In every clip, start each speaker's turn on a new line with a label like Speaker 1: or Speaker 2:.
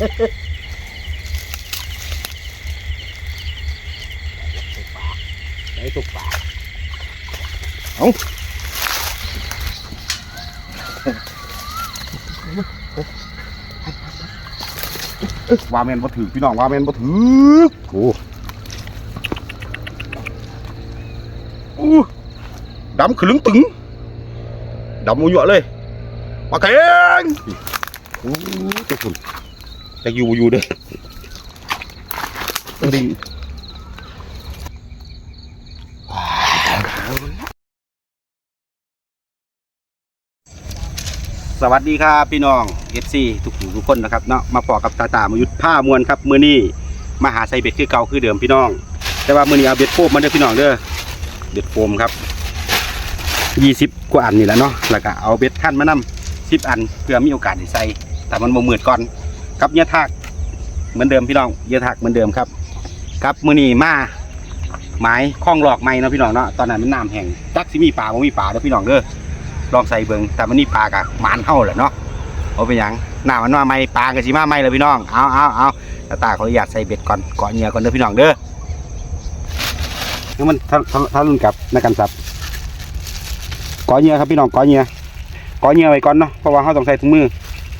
Speaker 1: ไอ้ตุกปลาเอาเอ้ยว่าแมนบ่ถือพี่น้องว่าแมนบ่ถือโอ้อู้ดำขลึงตึงดำมูเยอะเลยมาแข่งโอ้ตัวคุณ จะอยู่บ่อยู่เด้อดีสวัสดีครับพี่น้อง FC ทุกผู้ทุกคนนะครับเนาะมาพอกับตาตามยุทธผ้ามวลครับมื้อนี้มาหาไซเบ็ดคือเก่าคือเดิมพี่น้อง แต่ว่ามื้อนี้เอาเบ็ดโฟมมาเด้อพี่น้องเด้อเบ็ดโฟมครับ20กว่าอันนี่แหละเนาะแล้วก็เอาเบ็ดขั้นมานำ10อันเพื่อมีโอกาสได้ใส่แต่มันบ่มืดก่อน ครับเยื่อทากเหมือนเดิมพี่น้องเยื่อทากเหมือนเดิมครับ ครับมือนีมาหมายคล้องหลอกไม้นะพี่น้องเนาะตอนนั้นมันน้ำแห้งจักสิมีปลาบ่มีปลาเด้อพี่น้องเด้อลองใส่เบิงแต่มันนี่ปลากะหมานเฮาแหละเนาะเอาเป็นยังหน้ามันมาไม่ปลาก็สิมาไม่เลยพี่น้องเอาเอาเอาตาตาขออนุญาตใส่เบ็ดก่อนเกาะเหยื่อก่อนเด้อพี่น้องเด้อแล้วมันถ้าถ้ารุ่นกับนักการสับเกาะเหยื่อครับพี่น้องเกาะเหยื่อเกาะเหยื่อไว้ก่อนเนาะเพราะว่าเราต้องใส่ถุงมือ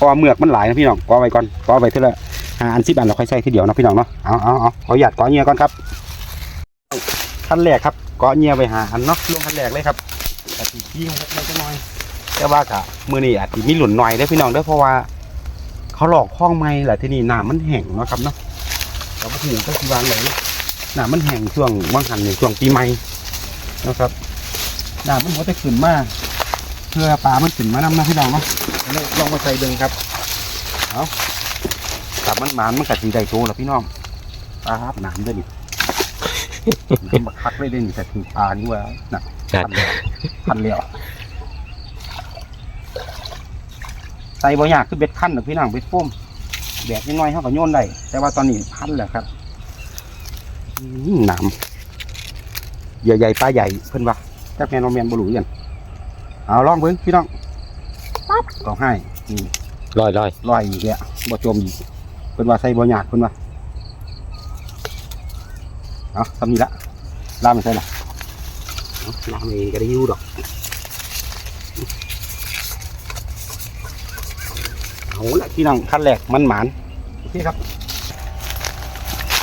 Speaker 1: เพราะว่าเมือกมันหลายนะพี่น้องกาะไว้ก่อนกาะไว้เท่าละหาอันสิบอันเราค่อยใส่ทีเดียวนะพี่น้องเนาะเอาเอาเอาขออนุญาตเกาะเหยื่อก่อนครับขั้นแรกครับกาะเหยื่อไว้หาอันเนาะลงขั้นแรกเลยครับแต่ทีที่มันจะน้อยแต่ว่ากะมือนี่อาจจะมีหลุนหน่อยได้พี่น้องเด้อเพราะว่า เขาหลอกข้องไม่แหละที่นี่น้ำมันแห้งเนาะครับเนาะเราไม่ถึงก็คือวางเลยน้ำมันแห้งช่วงว่างหันในช่วงปีใหม่นะครับน้ำมันหัวจะขึ้นมากเพื่อปลามันขึ้นมานำนะพี่น้องเนาะ ล้วลองมาใส่เบิ่งครับเอาตับมันหมานมันกัดสีได้โตแล้วพี่น้องปลาครับน้ำด้วยนี่น้ำบักคักเลยเด้นี่แต่ถึงปลานี่ว่าน่ะ
Speaker 2: จัด
Speaker 1: พันแล้วพันแล้วใส่บ่ยากคือเบ็ดพันหรอกพี่น้องเบ็ดโฟมแบกนิดหน้อยเขาก็โยนได้แต่ว่าตอนนี้พันแล้วครับอื้อหนามใหญ่ๆปลาใหญ่เพิ่นว่าจักแมนโมแมนบ่รู้กันเอาลองเบิ่งพี่น้อง ปั๊บก็ให้นี่
Speaker 2: ลอยลอย
Speaker 1: ลอยอีกแล้วบ่จมอีกเพิ่นว่าใส่บ่ยากเพิ่นว่าเอาทำนี่ละลามมันใส่ละเอาลามเองก็ได้อยู่ดอกเอาละพี่น้องขั้นแรกมันหมานโอเคครับ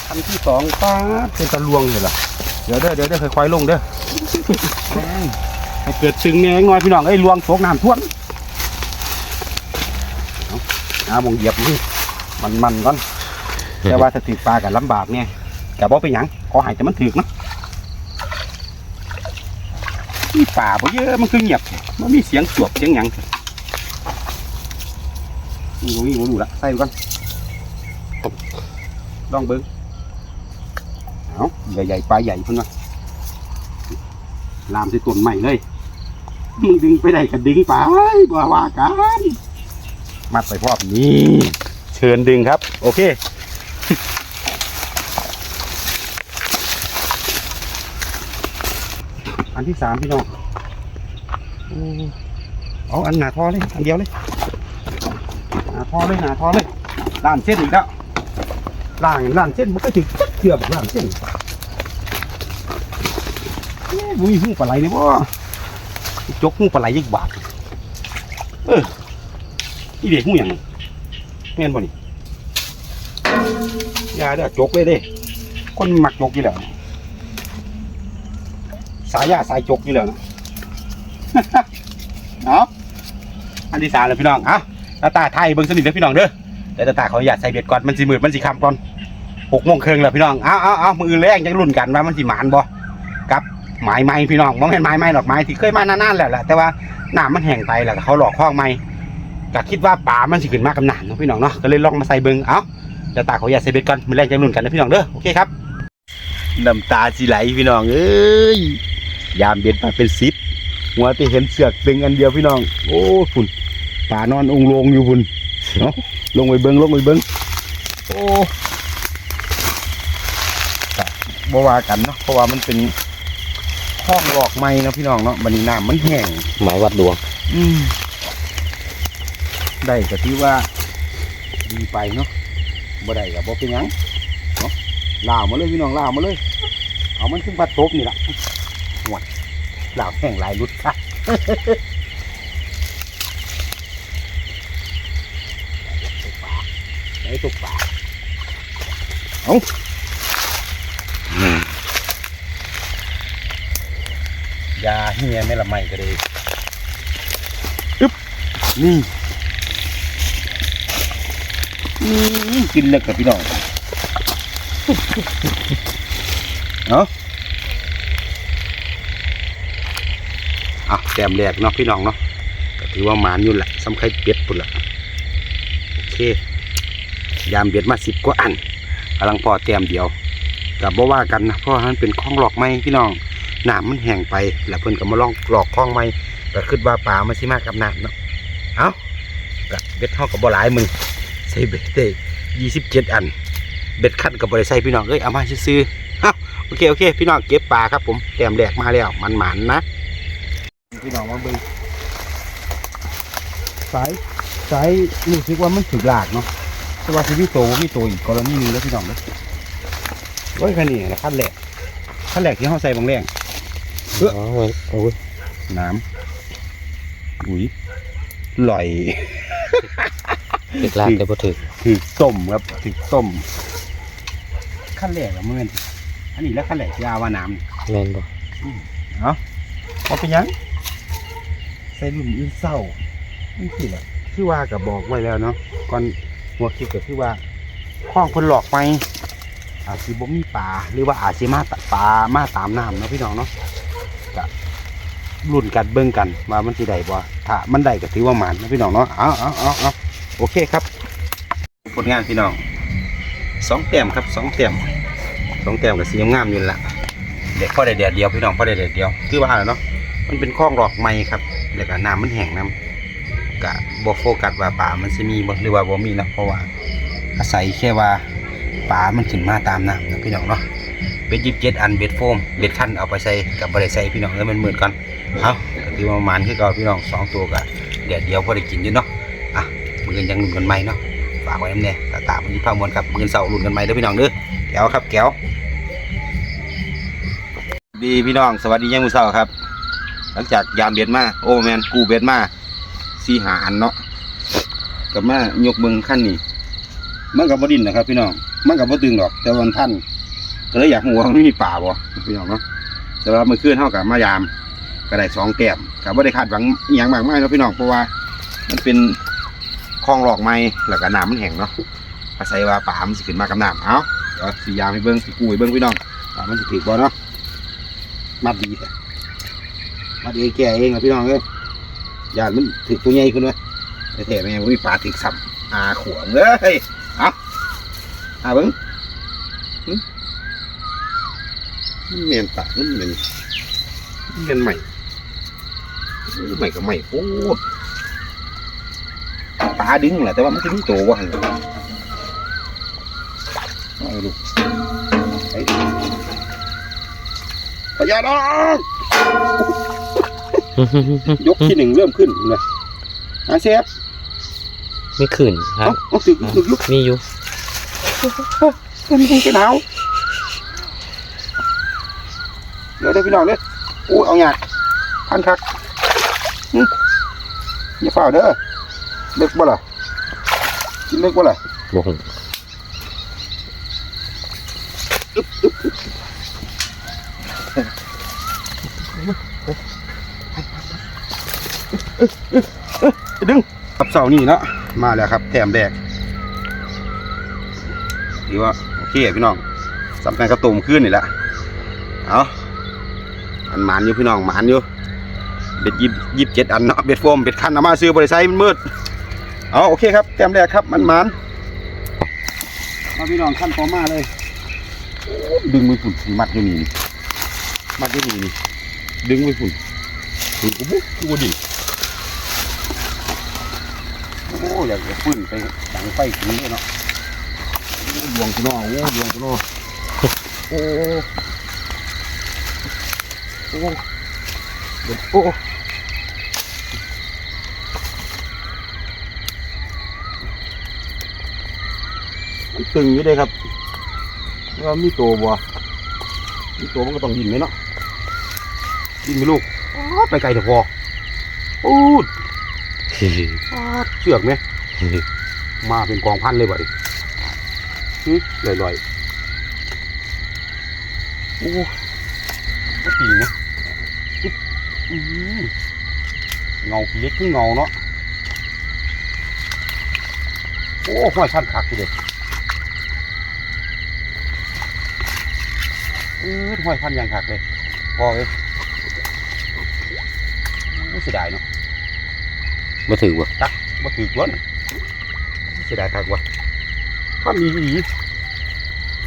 Speaker 1: ขั้นที่สองป้าดเป็นตะลวงเลยเหรอเดี๋ยวเด้อเดี๋ยวเด้อค่อยๆลงเด้อแม่งให้เกิดซึ้งแน่งอยพี่น้องไอ้ยลวงโชกน้ำท่วม เอาเอามองเหยียบนี่มันมันๆก่อนแต่ว่าถ้าถือปลากับลำบากเนี่ยแต่บ่เป็นหยังขอใหายแต่มันถือกนะนี่ป่าบ่เยอะมันคือเงียบมันมีเสียงสวบเสียงหยังนี่บ่มีบ่รู้ละใส่ไปก่อนลองเบิ้งเอาใหญ่ๆปลาใหญ่เพิ่นว่าลามใส่ต้นใหม่เลยมึงดึงไปได้ก็ดึงไปบ่ว่ากัน มัดไปพร้อมนี่เชิญดึงครับ โอเคอันที่สามพี่น้องอ้เอาอันหนาทอเลย อันเดียวเลย หนาทอเลยหนาทอเลยล้านเส้นอีกแล้วล่างล้านเส้นมันก็ถึงเกือบล้านเส้นเอ้ยบุ้ยหูปลาไหลเนี่ยบ่จกหูปลาไหลยี่บาทเออ นี่เด็กหูหยังแม่นบ่นี่ยาเด้อจกเลยเด้ คนหมักจกอยู่แล้วสายยาสายจกอยู่แล้วนะเนาะอันที่สามเลยพี่น้องอะตาตาไทยเบิ่งสนิทเด้อพี่น้องเด้อเดี๋ยวตาตาเขออนุญาตใส่เบ็ดก่อนมันสิมืดมันสิคำก่อนหกโมงครึ่งแล้วพี่น้องเอาเอาเอามือแรงจังรุ่นกันว่ามันสิหมานบ่กับหมายไม้พี่น้องมองเห็นไม้ไม้หรอกไม้ที่เคยมานานๆแล้วแหละแต่ว่าหน้ำมันแห้งไปแล้วเขาหลอกข้องไม้ ก็คิดว่าป่ามันสิขึ้นมากกำนานเนาะพี่น้องเนาะก็เลยลองมาใส่เบิ่งเอาเดี๋ยวตาขออนุญาตใส่เบ็ดก่อนมือแรงจังรุ่นกันนะพี่น้องเด้อโอเคครับน้ำตาสิไหลพี่น้องเอ้ยยามเบ็ดมาเป็นสิบหัวที่เห็นเสือกตึงอันเดียวพี่น้อง โอ้ฝุ่นป่านอนองค์ลงอยู่ฝุ่นเนาะลงไปเบิ้งลงไปเบิ้งโอ้กะบ่ว่ากันเนาะเพราะว่ามันเป็นห้องหลอกไม้เนาะพี่น้องเนาะบันนี้น้ำมันแห้ง
Speaker 2: หมายวัดดวง
Speaker 1: อืม ได้ก็ที่ว่าดีไปเนาะบ่ได้กับบ่เป็นหยังเนาะลาวมาเลยพี่น้องลาวมาเลย เอามันขึ้นพัดตบนี่ล่ะหวดลาวแห้งหลายรุดค่ะตกปลาได้ตกปลาเอาอืมยาเฮียไม่ละไม่ก็เลยอึ๊บนี่นี่ กินเล็กกับพี่น้องเอาเอาแต้มแรกเนาะพี่น้องเนาะก็ถือว่าหมานอยู่แหละสำไข่เป็ดปุ่นละโอเค ยามเบ็ดมาสิบกว่าอันกำลังพอเตรียมเดียวกับบ่ว่ากันนะเพราะว่ามันเป็นคล้องหลอกไม้พี่น้องน้ำมันแห้งไป แล้วเพิ่นก็มาลองหลอกคล้องไม้ก็คิดว่าปลามันสิมากกับน้ำเนาะเอ้ากับเบ็ดเท่ากับบ่หลายมึง ส่เบ็ดได้ยี่สิบเจ็ดอัน เบ็ดขั้นกับบริใส่พี่น้องเอ้ยเอามาซื้อๆเอาโอเคโอเค พี่น้องเก็บปลาครับผมเตรียมแดกมาแล้วมันหมันๆนะพี่น้องมาเบิ่งสายใช้รู้สึกว่ามันถึกหลากเนาะแต่ว่าที่พี่โตพี่โตอีกกรณีหนึงแล้วพี่น้องเลยโอ้ยคันนี้นะขั้นแรกขั้นแรกที่เขาใส่บางแรงเอ้อ
Speaker 2: อ๋อโอ้ย
Speaker 1: น้ำอุ้ยลอย
Speaker 2: ติดลากแต่บ่ถึก
Speaker 1: ถึกต้มครับถึกต้มขั้นแรกอะมันเป็นอันนี้แล้วขั้นแรกที่อาว่าน้ำ
Speaker 2: แม่นบ่
Speaker 1: เอาเอาไปยังใส่รุ่นอื่นเศร้านี่สิแหละคือว่ากับบอกไว้แล้วเนาะก่อนหัวคลิปก็คือว่าข้องคนหลอกไปอาจสิบ่มีปลาหรือว่าอาจสิมาตะปลามาตามน้ำเนาะพี่น้องเนาะก็รุ่นกันเบิ่งกันว่ามันสิได้บ่ถ้ามันได้ก็ถือว่าหมันนะพี่น้องเนาะเอาเอาเอาเอา โอเคครับ ผลงานพี่น้องสองแต้มครับสองแต้มสองแต้มกับสีงามๆอยู่นั่นละเด็กพ่อได้เดียวเดียวพี่น้องพ่อได้เดียวเดียวคือว่าเนาะมันเป็นคลองหลอกไม้ครับแล้วก็น้ำมันแห้งน้ำกะบ่โฟกัสว่าป่ามันสิมีบ่หรือว่าบ่มีนะเพราะว่าอาศัยแค่ว่าป่ามันขึ้นมาตามน้ำนะพี่น้องเนาะเบ็ดยิบเจ็ดอันเบ็ดโฟมเบ็ดขั้นเอาไปใส่กับบ่ได้ใส่พี่น้องเอ้ยมันเหมืดก่อนเอาก็ถือประมาณคือเก่าพี่น้องสองตัวกะเดียวเดียวพอได้กินอยู่เนาะ อื่นยังหนุนกันใหม่เนาะฝากไว้น้ำเนี่ยตาตามันที่พามวลครับมืออนเสาร์หนุนกันใหม่เด้อพี่น้องเด้อแก้วครับแก้วดีพี่น้องสวัสดียังมือเช้าครับ หลังจากยามเบ็ดมาโอ้แมนกูเบ็ดมาสีหาอันเนาะกลับมายกเบิงขั้นนี้มันกับบดินนะครับ พี่น้องมันกับบ่ตึงหรอก แต่วันท่านก็เลยอยากหัวามันมีป่าบ่พี่น้องเนาะแต่ว่าเมื่อคืนเท่ากับมายามก็ได้สองแต้มกับบ่าได้คาดหวังอหย่างมากมายเนาะพี่น้องเพราะว่า มันเป็น คลองหลอกไม้แล้วก็น้ำมันแห้งเนาะอาศัยว่าป่ามันสิขึ้นมากับน้ำเอาเดี๋ยวสียามให้เบิ้งสีกูให้เบิ้งพี่น้องว่ามันสิถือบ่เนาะมัดดีแต่มัดเองแก่เองนะพี่น้องเอ้ยยานมันถึกตัวใหญ่ขึ้นไหมแต่แท้ๆแม่งมีปลาถึกสับอาขวงเลยเอาอาเบิ้งมันเมียนปากมันเหม็นมันเมียนใหม่ใหม่ก็ใหม่โอ้ปลาดึงแหละแต่ว่ามันถึงโตวะหันเอาดูไอ้พญานาคยกที่หนึ่งเริ่มขึ้นเลยอาเซฟ
Speaker 2: ไม่ขึ้นครั
Speaker 1: เอา
Speaker 2: บ
Speaker 1: เอาสึกสึกยุก
Speaker 2: มีอยู่
Speaker 1: มันมีกันหนาวเดี๋ยวเดี๋ยวพี่น้องเด้ออู้เอาหยาดพันคักหึอย่าฝ่าเด้อ เลิกบ่ล่ะกินเลิกบ่ล่ะ
Speaker 2: บ่ฮู้
Speaker 1: ไปดึงกับเสานี่เนาะมาแล้วครับแถมแดกดีว่าโอเคพี่น้องสำคัญกับตุ่มขึ้นนี่แหละเอาอันหมานอยู่พี่น้องหมานอยู่เบ็ดยิบยิบเจ็ดอันเนาะเบ็ดโฟมเบ็ดคันเอามาซื้อบริษัทมันมืด เอาโอเคครับแต้มแรกครับมันมานมาพี่น้องขั้นต่อมาเลย ดึงมือฝุ่นมัดอยู่นี่มัดอยู่นี่นี่ดึงมือฝุ่นฝุ่นกูบุ๊กกูดิโอ้อยากจะฟื้นไปดังไฟถึงเนาะดวงกูนาะโอ้ดวงกูนาะโอ้โอ้โอ้ มันตึงอยู่เด้ครับว่ามีตัวบ่มีตัวมันก็ต้องดินไหมเนาะดินไหมลูกอ๊าดไปไกลเถอะพออูดอ๊าดเชือกไหมมาเป็นกองพันเลยบ่ดิหึลอยๆโอ้ก็ตีนะอึ๊บอื้อหือเงาเล็กขึ้นเงาเนาะโอ้ห้อยพันคักทีเดียว เออห้อยพันยังหักเลยพอเลยโอ้เสียดายเนาะ
Speaker 2: บ่ถือบ่
Speaker 1: บ่ถือกวนเสียดายคักว่ะพันดีดี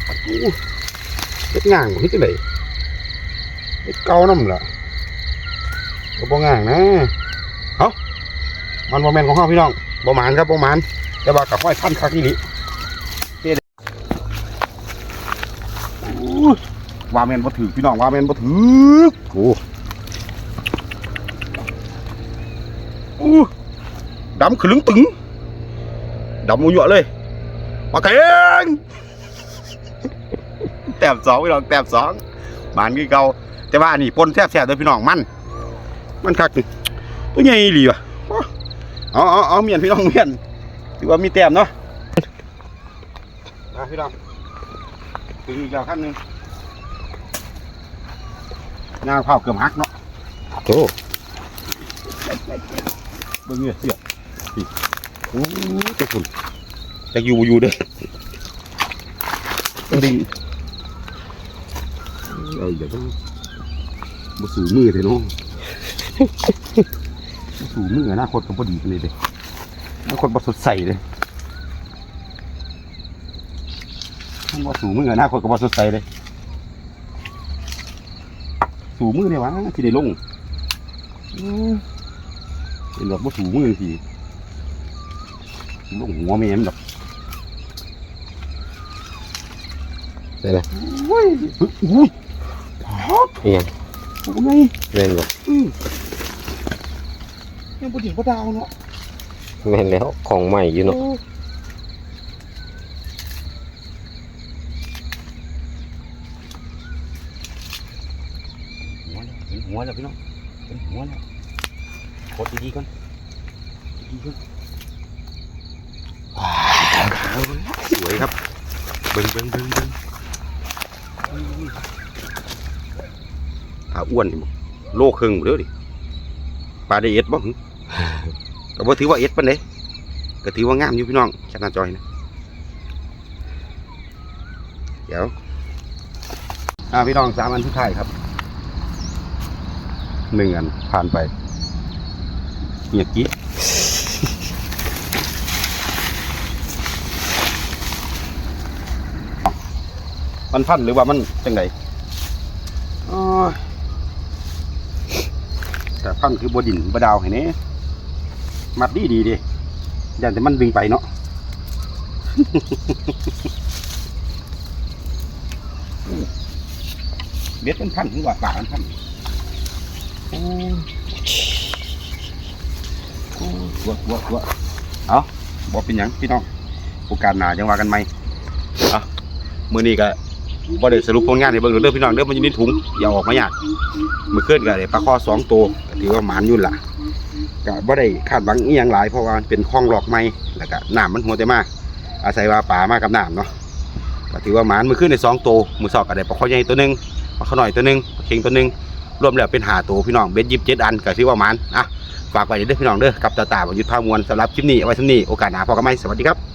Speaker 1: โอ้เฮ็ดง่างบ่เฮ็ดจังไดเฮ็ดเก่านํล่ะก็บ่ง่างนะเอ้ามันบ่แม่นของเฮาพี่น้องบ่หมานครับบ่หมานแต่ว่าก็ห้อยพันคักอีหลีเฮ็ดโอ้ย ว่าแมนบ่ถือพี่น้องว่าแมนบ่ถือโอ้โอ้ดำขลึงตึงดำมูเยอะเลยมาเก่งแต้มสองพี่น้องแต้มสองบานคือเก่าแต่ว่าอันนี้ปนแซ่บๆเลยพี่น้องมัน มันคักนี่ตัวใหญ่อีหลีวะเอาเอาเอาเมียนพี่น้องเมียนถือว่ามีแต้มเนาะมาพี่น้องถึงอีกแล้วขั้นหนึ่ง งานข้าวเกือบหักเนาะ
Speaker 2: โอ้
Speaker 1: เบิ่งเนี่ยเสียนี่โอ้จะฝุ่นจะอยู่บ่อยู่เด้อดิงเอาอย่าต้องบ่สู่มือเลยเนาะบ่สู่มืออนาคตก็บ่ดีกันเลยเด้อนาคตบ่สดใสเลยมันบ่สู่มืออนาคตก็บ่สดใสเลย สูมือเนี่ยวะที่ได้ลงอืมเป็นแบบว่าสูมือทีลงหัวแม่มนดอก
Speaker 2: ได้ละ
Speaker 1: อุ้ยอุ้ยฮอต
Speaker 2: เอียง
Speaker 1: โอ้ย
Speaker 2: แม่นบ่
Speaker 1: อืมยังบ่ถึงบ่ดาวเนาะ
Speaker 2: แม่นแล้วของใหม่อยู่เนาะ
Speaker 1: หัว แล้วพี่น้องเห็นหัวแล้วกดดีๆก่อนดีๆก่อนสวยครับเบิ่งเบิ่งเบิ่งเบิ่งถ้าอ้วนนี่บ่โลครึ่งเด้อดิปลาได้เอ็ดบ่หึก็บ่ถือว่าเอ็ดปานใดก็ถือว่างามอยู่พี่น้องชนะจอยนะเดี๋ยวอ่าพี่น้องสามอันสุดท้ายครับ หนึ่งอันผ่านไปเงียบกิ๊มันพันหรือว่ามันจังไดแต่พันคือบดินบดาวเห็นไหมมัดดีดีดิยันแต่มันดึงไปเนาะเบ็ดมันพันหรือว่าปามันพัน โอ้โอ้วัววัววัวเอาบอกเป็นหยังพี่น้องโอกาสหนาจังว่ากันไหมเอามือนี้ก็บ่ได้สรุปผลงานให้เบิ่งเด้อพี่น้องเด้อมันอยู่ในถุงอย่าออกมายากมือเคลื่อนก็ได้ปลาคอสองตัวก็ถือว่าหมานอยู่ล่ะก็บ่ได้คาดหวังอีหยังหลายเพราะว่ามันเป็นคลองหลอกไม้แล้วก็น้ำมันหัวแต่มาอาศัยว่าป่ามากับน้ำเนาะก็ถือว่าหมานมือขึ้นในสองตัวมือสอกก็ได้ปลาคอใหญ่ตัวหนึงปลาคอหน่อยตัวหนึงปลาเค็งตัวหนึง รวมแล้วเป็นหาตัวพี่น้องเบ็ดยิบเจ็ดอันกับที่ว่ามันอะฝากไว้เด้อพี่น้องเด้อกับตาตาบรรยุทธ์ภาพมวลสำหรับคลิปนี้เอาไว้ที่นี่โอกาสหน้าพอกันไหมสวัสดีครับ